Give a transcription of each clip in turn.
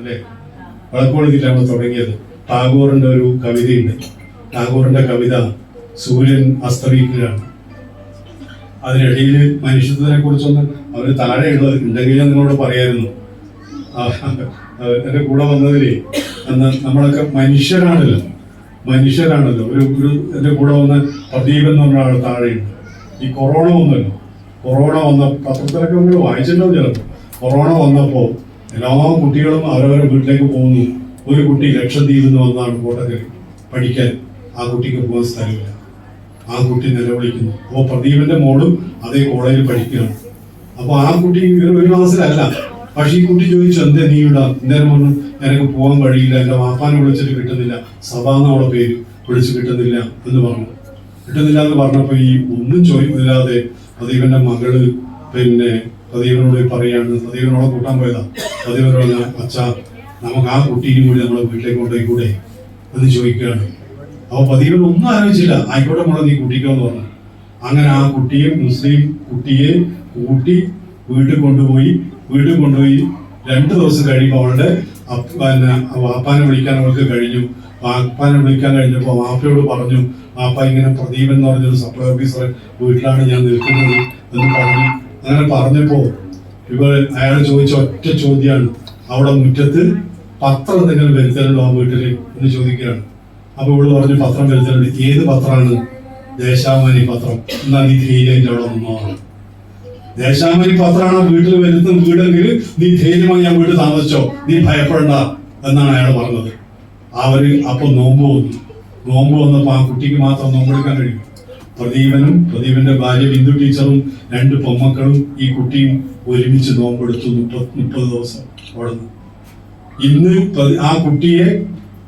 അല്ലേ? വിളക്കോളത്തിലാണ് നമ്മൾ തുടങ്ങിയത്. ടാഗോറിന്റെ ഒരു കവിതയുണ്ട്. ടാഗോറിന്റെ കവിത സൂര്യൻ അസ്തമിക്കുകയാണ്. അതിനിടയിൽ മനുഷ്യത്വത്തിനെ കുറിച്ചൊന്ന് അവർ താഴെയുള്ളത് ഉണ്ടെങ്കിൽ ഞാൻ നിങ്ങളോട് പറയായിരുന്നു. എന്റെ കൂടെ വന്നതിലേ അന്ന് നമ്മളൊക്കെ മനുഷ്യരാണല്ലോ. മനുഷ്യരാണല്ലോ. ഒരു ഒരു എന്റെ കൂടെ വന്ന പ്രദീപ് എന്ന് പറഞ്ഞ ആൾ താഴെയുണ്ട്. ഈ കൊറോണ വന്നല്ലോ. കൊറോണ വന്ന പത്രത്തിലൊക്കെ നമ്മൾ വായിച്ചിട്ടുണ്ടാവും ചിലപ്പോൾ കൊറോണ വന്നപ്പോൾ എല്ലാ കുട്ടികളും അവരവരുടെ വീട്ടിലേക്ക് പോകുന്നു. ഒരു കുട്ടി ലക്ഷദ്വീപിൽ നിന്ന് വന്നാണ് കോട്ടക്കൽ. പഠിക്കാൻ ആ കുട്ടിക്ക് പോകാൻ സ്ഥലമില്ല. ആ കുട്ടി നിലവിളിക്കുന്നു. അപ്പോൾ പ്രദീപിന്റെ മോളും അതേ കോളേജിൽ പഠിക്കുകയാണ്. അപ്പോൾ ആ കുട്ടി ഒരു ക്ലാസ്സിലല്ല. പക്ഷെ ഈ കുട്ടി ചോദിച്ചു എന്തേ നീ ഇവിടെ എന്തേലും പറഞ്ഞു എനിക്ക് പോകാൻ കഴിയില്ല എന്റെ വാപ്പാനെ വിളിച്ചിട്ട് കിട്ടുന്നില്ല. സഭാന്നവളെ പേര് വിളിച്ച് കിട്ടുന്നില്ല എന്ന് പറഞ്ഞു. കിട്ടുന്നില്ല എന്ന് പറഞ്ഞപ്പോൾ ഈ ഒന്നും ചോദിക്കില്ലാതെ പ്രദീപന്റെ മകൾ പിന്നെ പ്രദീപനോട് പറയാണ്. പ്രദീപനോടെ കൂട്ടാൻ പോയതാ പ്രദീപനോട് അച്ഛ നമുക്ക് ആ കുട്ടീനും കൂടി നമ്മളെ വീട്ടിലേക്ക് കൊണ്ടുപോയി കൂടെ എന്ന് ചോദിക്കുകയാണ്. അപ്പൊ പതിവൻ ഒന്നും ആലോചിച്ചില്ല. ആയിക്കോട്ടെ മോളെ നീ കൂട്ടിക്കോന്ന് പറഞ്ഞു. അങ്ങനെ ആ കുട്ടിയെ മുസ്ലിം കുട്ടിയെ കൂട്ടി വീട്ടിൽ കൊണ്ടുപോയി വീട്ടിൽ കൊണ്ടുപോയി രണ്ട് ദിവസം കഴിയുമ്പോൾ അവളുടെ പിന്നെ വാപ്പാനെ വിളിക്കാൻ അവൾക്ക് കഴിഞ്ഞു. വാപ്പാനെ വിളിക്കാൻ കഴിഞ്ഞപ്പോൾ വാപ്പയോട് പറഞ്ഞു വാപ്പ ഇങ്ങനെ പ്രദീപ് എന്ന് പറഞ്ഞൊരു സപ്ലൈ ഓഫീസർ വീട്ടിലാണ് ഞാൻ നിൽക്കുന്നത് എന്ന് പറഞ്ഞു. അങ്ങനെ പറഞ്ഞപ്പോ ഇവർ അയാൾ ചോദിച്ച ഒറ്റ ചോദ്യമാണ്. അവിടെ മുറ്റത്ത് പത്രം എന്തെങ്കിലും വരുത്തലുണ്ടോ ആ വീട്ടിൽ എന്ന് ചോദിക്കുകയാണ്. അപ്പൊ ഇവിടെ പറഞ്ഞു പത്രം വരുത്തലുണ്ട് ഏത് പത്രമാണ്? ദേശാമാനി പത്രം. എന്നാ നീ ധൈര്യമായിട്ട് അവിടെ നിന്നോ ദേശാമാനി പത്രമാണ് വീട്ടിൽ വരുത്തുന്ന വീടെങ്കിൽ നീ ധൈര്യമായി ആ വീട്ടിൽ താമസിച്ചോ. നീ ഭയപ്പെടണ്ട എന്നാണ് അയാൾ പറഞ്ഞത്. അവർ അപ്പൊ നോമ്പ് വന്നു. നോമ്പ് വന്നപ്പോ ആ കുട്ടിക്ക് മാത്രം നോമ്പെടുക്കാൻ കഴിയും. പ്രദീപനും പ്രദീപന്റെ ഭാര്യ ബിന്ദു ടീച്ചറും രണ്ട് പൊമ്മക്കളും ഈ കുട്ടിയും ഒരുമിച്ച് നോമ്പെടുത്തു മുപ്പത് മുപ്പത് ദിവസം ഓടുന്നു. ഇന്ന് ആ കുട്ടിയെ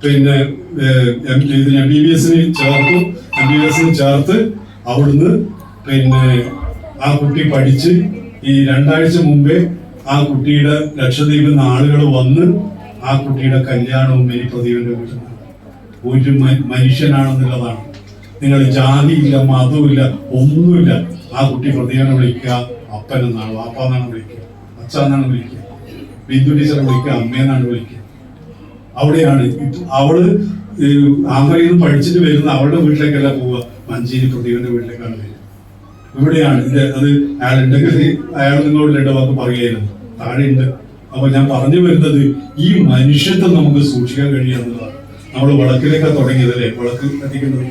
പിന്നെ എം ബി ബി എസിന് ചേർത്തു. എം ബി ബി എസിന് ചേർത്ത് അവിടുന്ന് പിന്നെ ആ കുട്ടി പഠിച്ച് ഈ രണ്ടാഴ്ച മുമ്പേ ആ കുട്ടിയുടെ ലക്ഷദ്വീപിൽ നിന്ന് ആളുകൾ വന്ന് ആ കുട്ടിയുടെ കല്യാണവും ഇനി പ്രദീപന്റെ വീട്ടിൽ. ഒരു മനുഷ്യനാണെന്നുള്ളതാണ്. നിങ്ങൾ ജാതിയില്ല മതവുമില്ല ഒന്നുമില്ല. ആ കുട്ടി പ്രതിയാണ് വിളിക്കുക അപ്പൻ എന്നാണ് വാപ്പ എന്നാണ് വിളിക്കുക അച്ഛ എന്നാണ് വിളിക്കുക ബിന്ദു ടീച്ചറെ വിളിക്കുക അമ്മയെന്നാണ് വിളിക്കുക. അവിടെയാണ് അവൾ ആന്ധ്രയിൽ നിന്ന് പഠിച്ചിട്ട് വരുന്ന അവളുടെ വീട്ടിലേക്കല്ല പോവുക. മഞ്ചേരി പ്രതിയുടെ വീട്ടിലേക്കാണ് വരിക. ഇവിടെയാണ് ഇത് അത് അയാൾ ഉണ്ടെങ്കിൽ അയാൾ നിങ്ങളോട് രണ്ട് വാക്ക് പറയുകയായിരുന്നു. താഴെ ഉണ്ട് അപ്പൊ ഞാൻ പറഞ്ഞു വരുന്നത് ഈ മനുഷ്യത്വം നമുക്ക് സൂക്ഷിക്കാൻ കഴിയുക എന്നുള്ളതാണ്. നമ്മൾ തുടങ്ങിയത് തുടങ്ങിയതല്ലേ വിളക്ക് കത്തിക്കുന്നത്